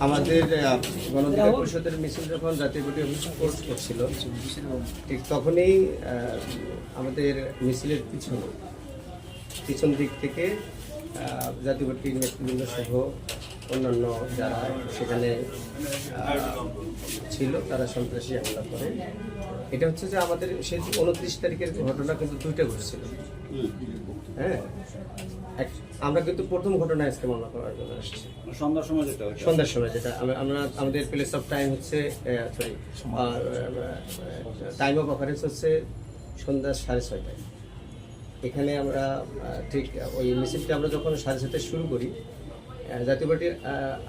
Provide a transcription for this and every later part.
আমাদের আহ, গণঅধিকার পরিষদের মিছিল যখন জাতীয় পার্টি অফিস পোস্ট করছিল ঠিক তখনই আমাদের মিছিলের পিছনে পিছন দিক থেকে জাতীয় পার্টির নেতৃবৃন্দ সহ অন্যান্য যারা সেখানে ছিল তারা সন্ত্রাসী হামলা করে। এটা হচ্ছে যে আমাদের সেই উনত্রিশ তারিখের ঘটনা কিন্তু দুইটা ঘটছিল। হ্যাঁ? আমরা কিন্তু প্রথম ঘটনা আজকে মামলা করার জন্য আসছি। সন্ধ্যার সময় হয় সন্ধ্যার সময় যেটা আমরা আমাদের প্লেস অফ টাইম হচ্ছে সরি টাইম অফ অফারেন্স হচ্ছে সন্ধ্যা সাড়ে ছয়টায়। এখানে আমরা ঠিক ওই মিছিলটা আমরা যখন সাড়ে ছয়টায় শুরু করি জাতীয় পার্টির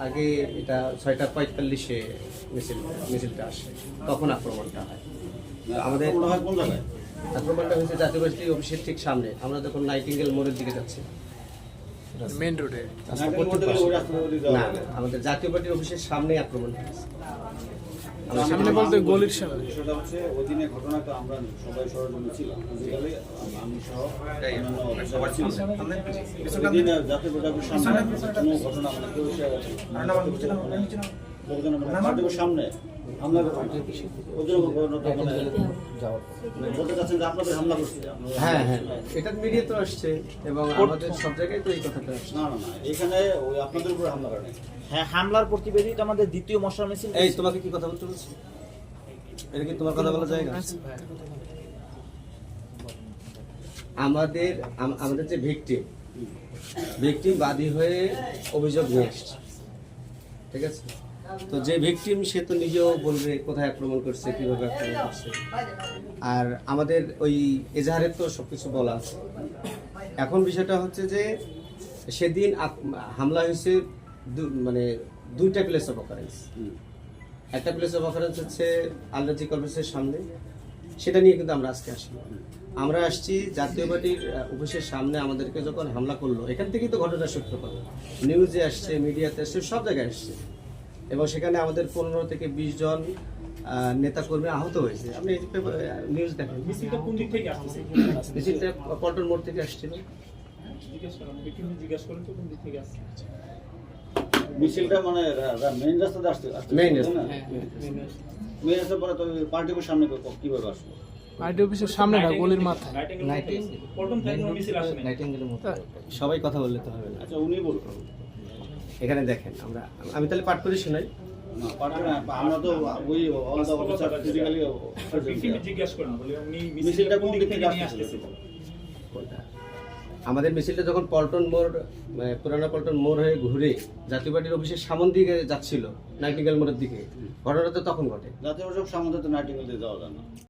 আগে এটা ছয়টা পঁয়তাল্লিশে মিছিল মিছিলটা আসে তখন আক্রমণটা হয়। আমাদের আক্রমণটা হয়েছে জাতীয় পার্টি অফিসের ঠিক সামনে। আমরা যখন নাইটিঙ্গেল মোড়ের দিকে যাচ্ছি। মেন রোডে। না আমাদের জাতীয় পার্টির অফিসের সামনে আক্রমণ হয়েছে। আমরা সামনে বলতে গলির সামনে। বিষয়টা হচ্ছে ওই দিনে ঘটনাটা আমরা সবাই সরজমিনে ছিলাম। ফিজিক্যালি আমি সহ অন্যান্য সবাই ওই দিনে জাতীয় প্রজাপতির সামনে? কোনো ঘটনা মানে কেউ সে- লোকজন মানে সামনে হামলা ওদের মানে বলতে চাচ্ছেন যে আপনাদের হামলা করছে। হ্যাঁ হ্যাঁ। এটা মিডিয়া তো আসছে এবং আমাদের সব জায়গায় তো এই কথাটা আসছে। না না না। এখানে ওই আপনাদের উপরে হামলা করে। হ্যাঁ হামলার প্রতিবেদী আমাদের দ্বিতীয় মশলা মিছিল এই তোমাকে কি কথা বলতে বলছি? এটা কি তোমার কথা বলা জায়গা আমাদের আমাদের যে ভিকটিম ভিকটিম বাদী হয়ে অভিযোগ নিয়ে আসছে ঠিক আছে? তো যে ভিকটিম সে তো নিজেও বলবে কোথায় আক্রমণ করছে কীভাবে আক্রমণ করছে। আর আমাদের ওই এজাহারের তো সবকিছু বলা আছে। এখন বিষয়টা হচ্ছে যে সেদিন হামলা হয়েছে মানে দুইটা প্লেস অফ অকারেন্স একটা প্লেস অফ অফারেন্স হচ্ছে আলরাজি কলেজের সামনে। সেটা নিয়ে কিন্তু আমরা আজকে আসি। আমরা আসছি জাতীয় পার্টির অফিসের সামনে আমাদেরকে যখন হামলা করল এখান থেকেই তো ঘটনার সূত্রপাত। নিউজে আসছে মিডিয়াতে আসছে সব জায়গায় আসছে। এবং সেখানে আমাদের পনেরো থেকে বিশ জন আহ, নেতাকর্মী আহত হয়েছে। আপনি নিউজ দেখেন। মিছিলটা কোন দিক থেকে আসতেছে মিছিলটা পল্টন মোড় থেকে আসছিল। মিছিলটা মানে মেইন রাস্তাতে আসতে আসতে রাস্তা। মেইন রাস্তা। পরে তো পার্টি সামনে কীভাবে আসলো? অফিসের সামনে না গলির মাথায়। সবাই কথা বললে তো হবে না। আচ্ছা উনি বলুন। এখানে দেখেন আমরা আমি তাহলে পাঠ করে শোনাই আমরা তো ওই? আমাদের মিছিলটা যখন পল্টন মোড় পুরানো পল্টন মোড় হয়ে ঘুরে জাতীয় পার্টির অফিসের সামন দিকে যাচ্ছিল নাইটিঙ্গেল মোড়ের দিকে ঘটনাটা তো তখন ঘটে। জাতীয় সব সামনে তো নাইটিঙ্গেল দিয়ে যাওয়া যায় না।